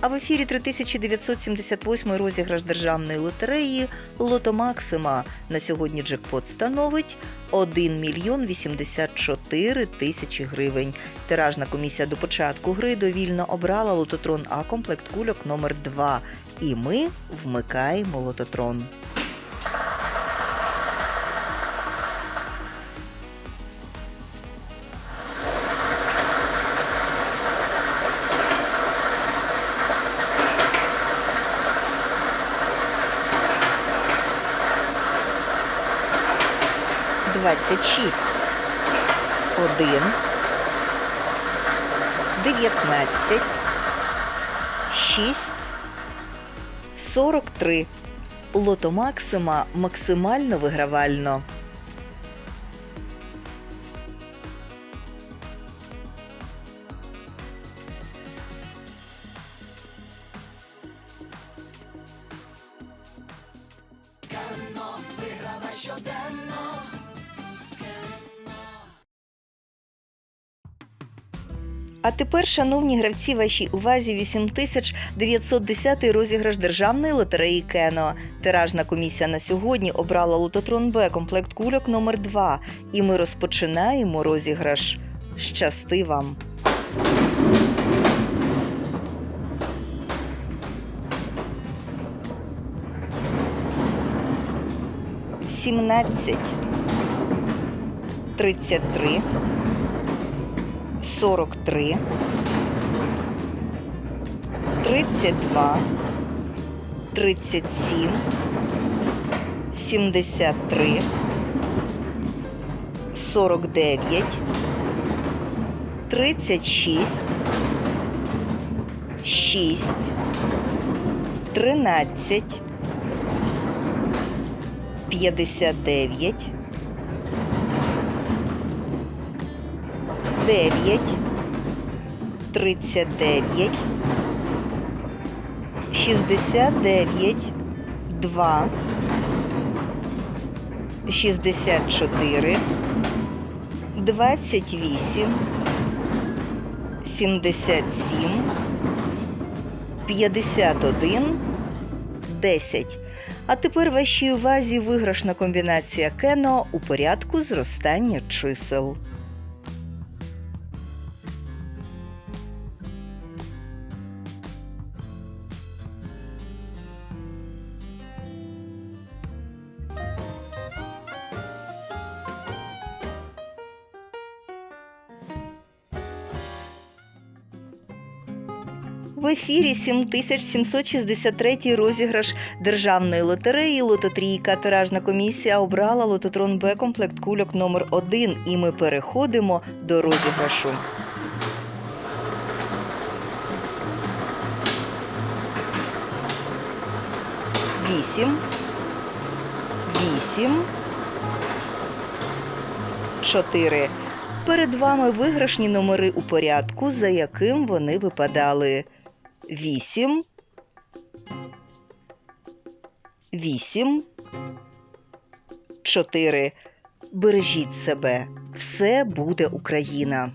А в ефірі 3978 розіграш державної лотереї Лото Максима. На сьогодні джекпот становить 1 мільйон 84 тисячі гривень. Тиражна комісія до початку гри довільно обрала лототрон А комплект кульок номер 2 І ми вмикаємо лототрон. Двадцять шість. Один. Дев'ятнадцять. Шість. Сорок три. Лото Максима максимально вигравально. А тепер, шановні гравці, вашій увазі 8910 розіграш державної лотереї Кено. Тиражна комісія на сьогодні обрала лототрон Б комплект кульок номер 2 І ми розпочинаємо розіграш. Щасти вам! Сімнадцять. Тридцять три. 43, 32, 37, 73, 49, 36, 6, 13, 59, 9, 39, 69, 2, 64, 28, 77, 51, 10. А тепер вашій увазі виграшна комбінація кено у порядку зростання чисел. В ефірі 7763 розіграш державної лотереї Лототрійка. Тиражна комісія обрала лототрон Б комплект кульок номер 1 і ми переходимо до розіграшу. Вісім. Вісім. Чотири. Перед вами виграшні номери у порядку, за яким вони випадали. Вісім. Вісім. Чотири. Бережіть себе. Все буде Україна.